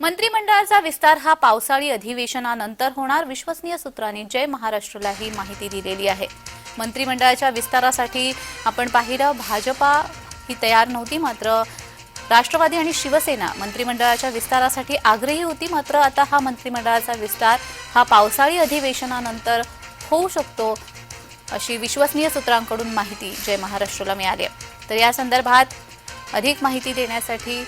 मंत्रिमंडळाचा विस्तार हा पावसाळी अधिवेशनानंतर होणार. विश्वसनीय सूत्रांनी जय महाराष्ट्रला ही माहिती दिलेली आहे. मंत्रिमंडळाच्या विस्तारासाठी आपण पाहिलं भाजपा ही तयार नव्हती मात्र राष्ट्रवादी आणि शिवसेना मंत्रिमंडळाच्या विस्तारासाठी आग्रही होती मात्र आता हा मंत्रिमंडळाचा विस्तार हा पावसाळी अधिवेशनानंतर होऊ शकतो अशी विश्वसनीय सूत्रांकडून माहिती जय महाराष्ट्रला मिळाली आहे. तर या संदर्भात अधिक माहिती देण्यासाठी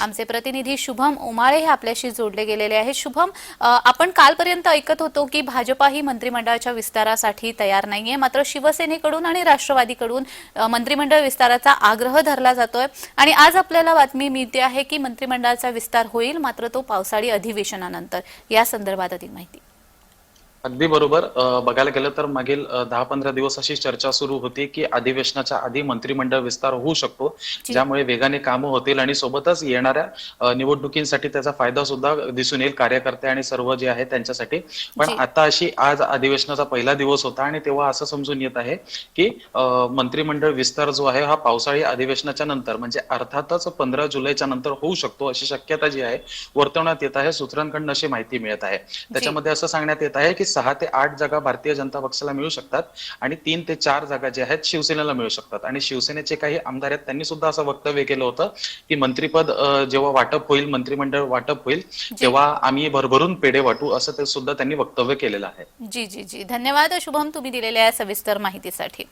आमचे प्रतिनिधी शुभम उमाळे हे आपल्याशी जोडले गेलेले आहेत. शुभम आपण कालपर्यंत ऐकत होतो की भाजपा ही मंत्रिमंडळाच्या विस्तारासाठी तयार नाहीये. मात्र शिवसेनेकडून आणि राष्ट्रवादीकडून मंत्रिमंडळ विस्ताराचा आग्रह धरला जातोय. आणि आज आपल्याला बातमी मिळते आहे की मंत्रिमंडळाचा विस्तार होईल मात्र तो पावसाळी अधिवेशनानंतर. या संदर्भात अधिक माहिती. अगदी बरोबर बघायला गेलं तर मागील दहा पंधरा दिवस अशी चर्चा सुरू होती की अधिवेशनाच्या आधी मंत्रिमंडळ विस्तार होऊ शकतो. ज्यामुळे वेगाने कामं होतील आणि सोबतच येणाऱ्या निवडणुकींसाठी त्याचा फायदा सुद्धा दिसून येईल कार्यकर्ते आणि सर्व जे आहे त्यांच्यासाठी पण. आता अशी आज अधिवेशनाचा पहिला दिवस होता आणि तेव्हा असं समजून येत आहे की मंत्रिमंडळ विस्तार जो आहे हा पावसाळी अधिवेशनाच्या नंतर म्हणजे अर्थातच पंधरा जुलैच्या नंतर होऊ शकतो अशी शक्यता जी आहे वर्तवण्यात येत आहे सूत्रांकडून अशी माहिती मिळत आहे त्याच्यामध्ये असं सांगण्यात येत आहे की सहा ते आठ जागा भारतीय जनता पक्षाला मिळू शकतात आणि तीन ते चार जागा ज्या आहेत शिवसेनेला मिळू शकतात. आणि शिवसेनेचे काही आमदार आहेत त्यांनी सुद्धा असं वक्तव्य केलं होतं की मंत्रिपद जेव्हा वाटप होईल मंत्रिमंडळ वाटप होईल तेव्हा आम्ही भरभरून पेढे वाटू असं ते सुद्धा त्यांनी वक्तव्य केलेलं आहे. जी जी जी. धन्यवाद. शुभम तुम्ही दिलेल्या सविस्तर माहितीसाठी.